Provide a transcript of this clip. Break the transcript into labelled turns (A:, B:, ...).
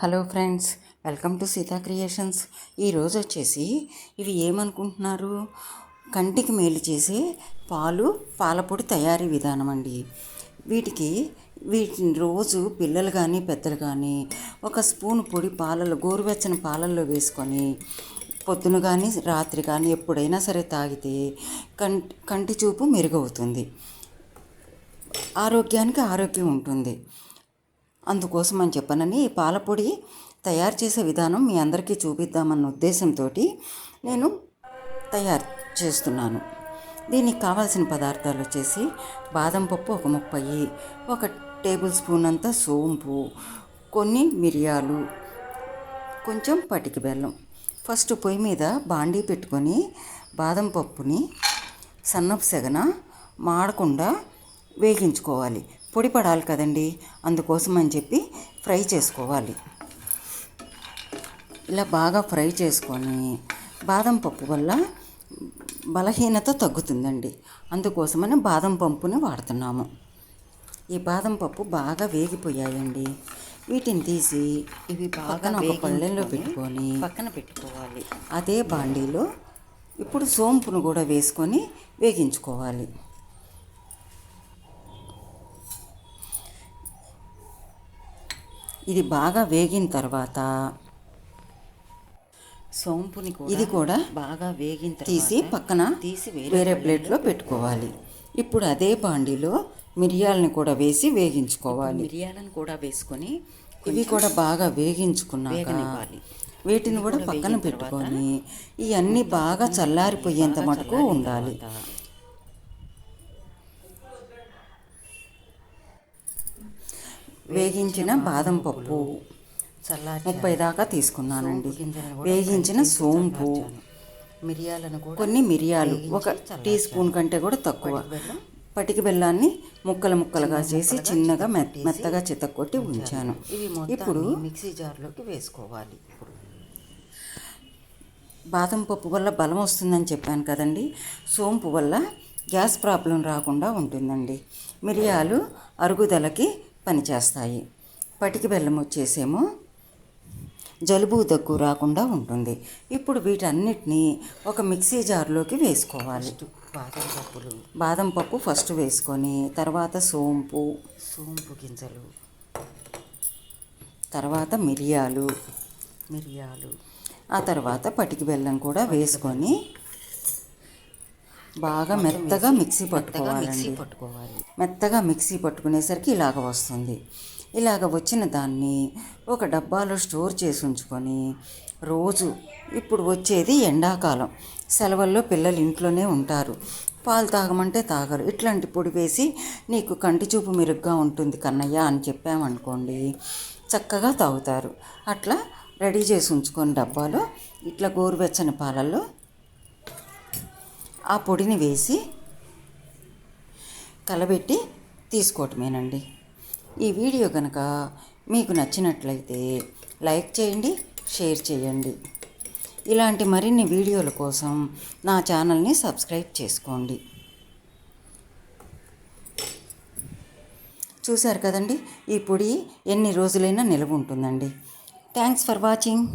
A: Hello friends welcome to Sita creations. ఈరోజు వచ్చేసి ఇవి ఏమనుకుంటున్నారు? కంటికి మేలు చేసే పాలు పాలపొడి తయారీ విధానం అండి. వీటికి వీటిని రోజు పిల్లలు కానీ పెద్దలు కానీ ఒక స్పూన్ పొడి పాలలో గోరువెచ్చని పాలల్లో వేసుకొని పొద్దున కానీ రాత్రి కానీ ఎప్పుడైనా సరే తాగితే కంటి కంటి చూపు మెరుగవుతుంది. ఆరోగ్యానికి ఆరోగ్యం ఉంటుంది. అందుకోసం అని చెప్పనని ఈ పాలపొడి తయారు చేసే విధానం మీ అందరికీ చూపిద్దామన్న ఉద్దేశంతో నేను తయారు చేస్తున్నాను. దీనికి కావాల్సిన పదార్థాలు వచ్చేసి బాదం పప్పు ఒక ముప్పై ఒక టేబుల్ స్పూన్ అంత సోంపు కొన్ని మిరియాలు కొంచెం పటికి బెల్లం. ఫస్ట్ పొయ్యి మీద బాండీ పెట్టుకొని బాదం పప్పుని సన్నపు సెగన మాడకుండా వేగించుకోవాలి. పొడి పడాలి కదండి. అందుకోసం అని చెప్పి ఫ్రై చేసుకోవాలి. ఇలా బాగా ఫ్రై చేసుకొని బాదం పప్పు వల్ల బలహీనత తగ్గుతుందండి. అందుకోసమని బాదం పప్పుని వాడుతున్నాము. ఈ బాదం పప్పు బాగా వేగిపోయాయండి. వీటిని తీసి ఇవి బాగా ఒక పళ్ళెల్లో పెట్టుకొని పక్కన పెట్టుకోవాలి. అదే బాండీలో ఇప్పుడు సోంపును కూడా వేసుకొని వేగించుకోవాలి. ఇది బాగా వేగిన తర్వాత సోంపుని ఇది కూడా బాగా వేగిన తీసి పక్కన తీసి వేరే ప్లేట్లో పెట్టుకోవాలి. ఇప్పుడు అదే బాండీలో మిరియాలని కూడా వేసి వేగించుకోవాలి. మిరియాలను కూడా వేసుకొని ఇవి కూడా బాగా వేగించుకున్నాక వీటిని కూడా పక్కన పెట్టుకొని ఇవన్నీ బాగా చల్లారిపోయేంత మటుకు ఉండాలి. వేగించిన బాదం పప్పు ముప్పై దాకా తీసుకున్నానండి. వేగించిన సోంపు మిరియాలను కొన్ని మిరియాలు ఒక టీ స్పూన్ కంటే కూడా తక్కువ. పటికి బెల్లాన్ని ముక్కలు ముక్కలుగా చేసి చిన్నగా మెత్తగా చితక్కొట్టి ఉంచాను. ఇప్పుడు మిక్సీ జార్లోకి వేసుకోవాలి. బాదం పప్పు వల్ల బలం వస్తుందని చెప్పాను కదండి. సోంపు వల్ల గ్యాస్ ప్రాబ్లం రాకుండా ఉంటుందండి. మిరియాలు అరుగుదలకి పనిచేస్తాయి. పటికి బెల్లం వచ్చేసేమో జలుబు దగ్గు రాకుండా ఉంటుంది. ఇప్పుడు వీటన్నిటినీ ఒక మిక్సీ జార్లోకి వేసుకోవాలి. బాదం పప్పులు. బాదం పప్పు ఫస్ట్ వేసుకొని తర్వాత సోంపు సోంపు గింజలు. తర్వాత మిరియాలు. మిరియాలు. ఆ తర్వాత పటికి బెల్లం కూడా వేసుకొని బాగా మెత్తగా మిక్సీ పట్టుకోవాలండి. పట్టుకోవాలి. మెత్తగా మిక్సీ పట్టుకునేసరికి ఇలాగ వస్తుంది. ఇలాగ వచ్చిన దాన్ని ఒక డబ్బాలో స్టోర్ చేసి ఉంచుకొని రోజు ఇప్పుడు వచ్చేది ఎండాకాలం. సెలవుల్లో పిల్లలు ఇంట్లోనే ఉంటారు. పాలు తాగమంటే తాగరు. ఇట్లాంటి పొడి వేసి నీకు కంటి చూపు మెరుగ్గా ఉంటుంది కన్నయ్య అని చెప్పామనుకోండి చక్కగా తాగుతారు. అట్లా రెడీ చేసి ఉంచుకొని డబ్బాలో ఇట్లా గోరువెచ్చని పాలల్లో ఆ పొడిని వేసి కలబెట్టి తీసుకోవటమేనండి. ఈ వీడియో కనుక మీకు నచ్చినట్లయితే లైక్ చేయండి షేర్ చేయండి. ఇలాంటి మరిన్ని వీడియోల కోసం నా ఛానల్ని సబ్స్క్రైబ్ చేసుకోండి. చూశారు కదండి ఈ పొడి ఎన్ని రోజులైనా నిలవ ఉంటుందండి. Thanks for watching.